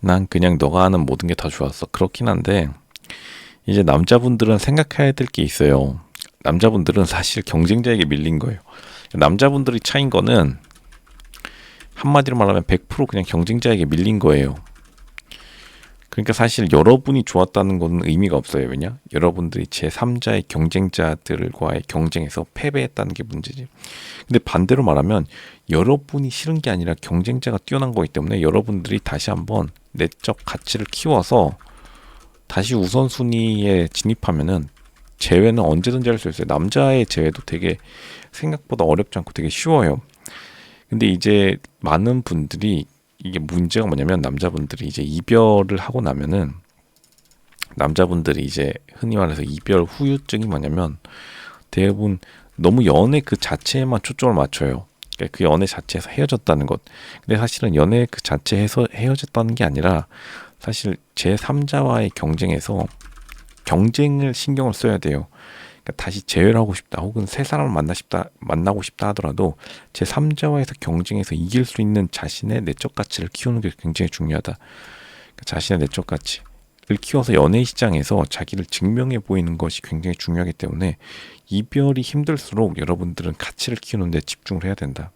난 그냥 너가 하는 모든 게 다 좋았어. 그렇긴 한데 이제 남자분들은 생각해야 될 게 있어요. 남자분들은 사실 경쟁자에게 밀린 거예요. 남자분들이 차인 거는 한마디로 말하면 100% 그냥 경쟁자에게 밀린 거예요. 그러니까 사실 여러분이 좋았다는 건 의미가 없어요. 왜냐? 여러분들이 제3자의 경쟁자들과의 경쟁에서 패배했다는 게 문제지. 근데 반대로 말하면 여러분이 싫은 게 아니라 경쟁자가 뛰어난 거기 때문에 여러분들이 다시 한번 내적 가치를 키워서 다시 우선순위에 진입하면은 제외는 언제든지 할 수 있어요. 남자의 제외도 되게 생각보다 어렵지 않고 되게 쉬워요. 근데 이제 많은 분들이 이게 문제가 뭐냐면 남자분들이 이제 이별을 하고 나면은 남자분들이 이제 흔히 말해서 이별 후유증이 뭐냐면 대부분 너무 연애 그 자체에만 초점을 맞춰요. 그러니까 그 연애 자체에서 헤어졌다는 것. 근데 사실은 연애 그 자체에서 헤어졌다는 게 아니라 사실 제 3자와의 경쟁에서 경쟁을 신경을 써야 돼요. 그러니까 다시 재회를 하고 싶다 혹은 새 사람을 만나 싶다 만나고 싶다 하더라도 제 3자와에서 경쟁해서 이길 수 있는 자신의 내적 가치를 키우는 게 굉장히 중요하다. 그러니까 자신의 내적 가치를 키워서 연애 시장에서 자기를 증명해 보이는 것이 굉장히 중요하기 때문에 이별이 힘들수록 여러분들은 가치를 키우는 데 집중을 해야 된다.